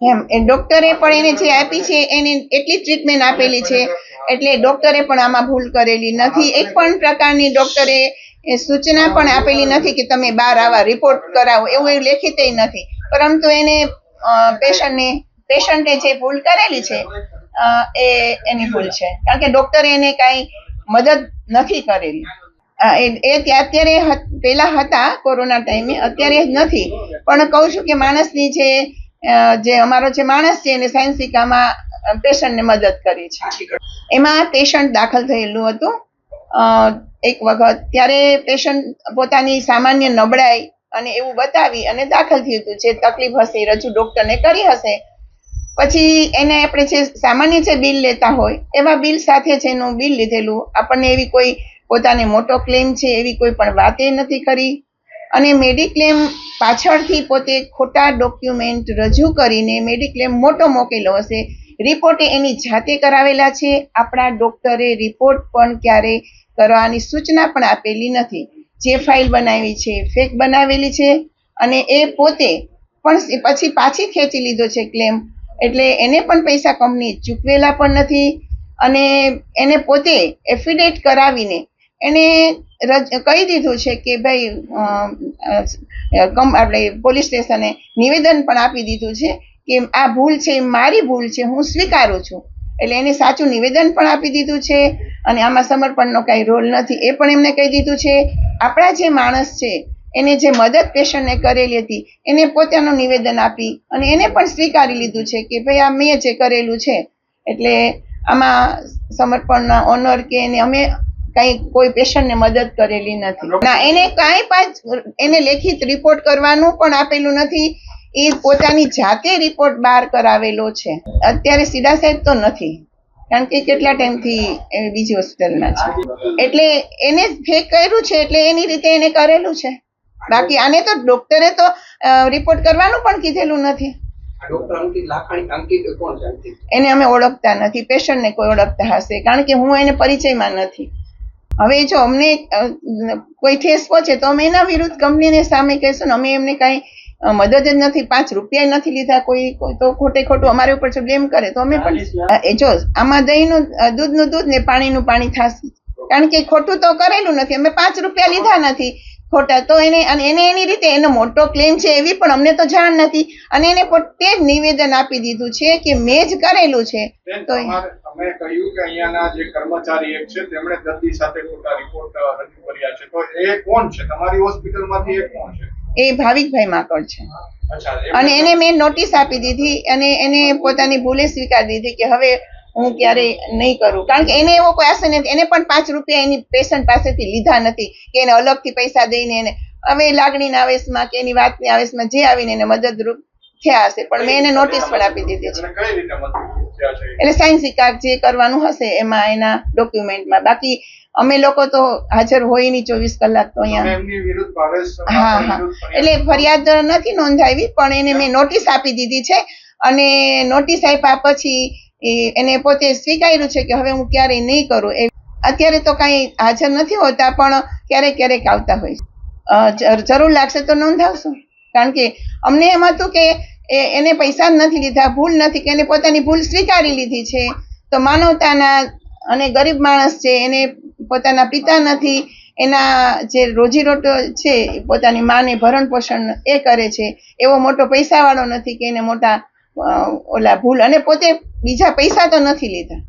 એમ, એ ડોક્ટરે પણ એને જે આપી છે, એને એટલી ટ્રીટમેન્ટ આપેલી છે, એટલે ડોક્ટરે પણ આમાં ભૂલ કરેલી નથી. એક પણ પ્રકારની ડોક્ટરે સૂચના પણ આપેલી નથી કે તમે બહાર આવા રિપોર્ટ કરાવો, એવું એવું લેખિત નથી. પરંતુ એને પેશન્ટને પેશન્ટે જે ભૂલ કરેલી છે એ એની ભૂલ છે. કારણ કે ડોક્ટરે એને કાંઈ મદદ નથી કરેલી. એ એ ત્યાં અત્યારે પહેલાં હતા કોરોના ટાઈમે, અત્યારે નથી. પણ કહું છું કે માણસની જે જે અમારો જે માણસ છે એને સાયન્સિકામાં પેશન્ટને મદદ કરી છે. એમાં પેશન્ટ દાખલ થયેલું હતું. એક વખત ત્યારે પેશન્ટ પોતાની સામાન્ય નબળાઈ અને એવું બતાવી અને દાખલ થયું હતું. જે તકલીફ હશે એ રજૂ ડૉક્ટરને કરી હશે. પછી એને આપણે જે સામાન્ય જે બિલ લેતા હોય એવા બિલ સાથે જ એનું બિલ લીધેલું. આપણને એવી કોઈ પોતાને મોટો ક્લેમ છે એવી કોઈ પણ વાતે નથી કરી. અને મેડિક્લેમ પાછળથી પોતે ખોટા ડોક્યુમેન્ટ રજૂ કરીને મેડિક્લેમ મોટો મોકેલો હશે. રિપોર્ટ એની જાતે કરાવેલા છે. આપણા ડોક્ટરે રિપોર્ટ પણ ક્યારે કરવાની સૂચના પણ આપેલી નથી. જે ફાઇલ બનાવી છે ફેક બનાવેલી છે અને એ પોતે પણ પછી પાછી ખેંચી લીધો છે ક્લેમ. એટલે એને પણ પૈસા કંપની ચૂકવેલા પણ નથી અને એને પોતે એફિડેટ કરાવીને એને રજ, કહી દીધું છે કે ભાઈ આપણે પોલીસ સ્ટેશને નિવેદન પણ આપી દીધું છે કે આ ભૂલ છે મારી ભૂલ છે, હું સ્વીકારું છું. એટલે એને સાચું નિવેદન પણ આપી દીધું છે અને આમાં સમર્પણનો કાંઈ રોલ નથી. એ પણ એમને કહી દીધું છે, આપણા જે માણસ છે, એને જે મદદ પેશન્ટને કરેલી હતી, એને પોતાનું નિવેદન આપી અને એને પણ સ્વીકારી લીધું છે કે ભાઈ આ મેં જે કરેલું છે. એટલે આમાં સમર્પણના ઓનર કે એને અમે કઈ કોઈ પેશન્ટને મદદ કરેલી નથી. ના એને કાંઈ પાંચ એને લેખિત રિપોર્ટ કરવાનું પણ આપેલું નથી. એ પોતાની જાતે રિપોર્ટ બહાર કરાવેલો છે. અત્યારે સીધા સાહેબ તો નથી. કારણ કે કેટલા ટાઈમથી એ બીજી હોસ્પિટલમાં છે. એટલે એને ફેક કર્યું છે એટલે એની રીતે એને કરેલું છે. બાકી આને તો ડોક્ટરે તો રિપોર્ટ કરવાનું પણ કીધેલું નથી. એને અમે ઓળખતા નથી. પેશન્ટને કોઈ ઓળખતા હશે. કારણ કે હું એને પરિચયમાં નથી. હવે જો અમને કોઈ ઠેસ પહોંચે તો અમે એના વિરુદ્ધ કંપનીને સામે કહીશું ને અમે એમને કાંઈ મદદ જ નથી પાંચ રૂપિયા નથી લીધા કોઈ કોઈ તો ખોટે ખોટું અમારી ઉપર જો બ્લેમ કરે તો અમે પણ એ જો આમાં દહીંનું દૂધનું દૂધ ને પાણીનું પાણી થશે. કારણ કે ખોટું તો કરેલું નથી અમે પાંચ રૂપિયા લીધા નથી. ખોટા. તો એને અને એને એની રીતે એનો મોટો ક્લેમ છે એવી પણ અમને તો જાણ નથી. અને એને પોતે જ નિવેદન આપી દીધું છે કે મેં જ કરેલું છે. તો અમે કહ્યું કે અહીંયાના જે કર્મચારી એક છે તેમણે દર્દી સાથે ખોટા રિપોર્ટ રજૂ કર્યા છે. તો એ કોણ છે? તમારી હોસ્પિટલમાંથી એ કોણ છે? એ ભાવિકભાઈ માકડ છે. અને એને મેં નોટિસ આપી દીધી અને એને પોતાની ભૂલે સ્વીકાર દીધી કે હવે હું ક્યારેય નહીં કરું. કારણ કે એને એવો કોઈ આશય નથી. એને પણ પાંચ રૂપિયા એની પેશન્ટ પાસેથી લીધા નથી કે એને અલગથી પૈસા દઈને એને હવે લાગણીના આવેશમાં કે એની વાતની આવેશમાં જે આવીને એને મદદરૂપ થયા હશે. પણ મેં એને નોટિસ પણ આપી દીધી છે. એટલે સાયન્સી કાગ જે કરવાનું હશે એમાં એના ડોક્યુમેન્ટમાં બાકી અમે લોકો તો હાજર હોય નહીં ચોવીસ કલાક તો અહીંયા. હા હા. એટલે ફરિયાદ નથી નોંધાવી પણ એને મેં નોટિસ આપી દીધી છે. અને નોટિસ આપ્યા પછી એ એને પોતે સ્વીકાર્યું છે કે હવે હું ક્યારેય નહીં કરું એ અત્યારે તો કાંઈ હાજર નથી હોતા, પણ ક્યારેક ક્યારેક આવતા હોય. જરૂર લાગશે તો નોંધાવશું. કારણ કે અમને એમ હતું કે એને પૈસા નથી લીધા, ભૂલ નથી કે એને પોતાની ભૂલ સ્વીકારી લીધી છે. તો માનવતાના અને ગરીબ માણસ છે, એને પોતાના પિતા નથી, એના જે રોજીરોટો છે પોતાની માને ભરણ પોષણ એ કરે છે. એવો મોટો પૈસાવાળો નથી કે એને મોટા ઓલા ભૂલ. અને પોતે બીજા પૈસા તો નથી લીધા.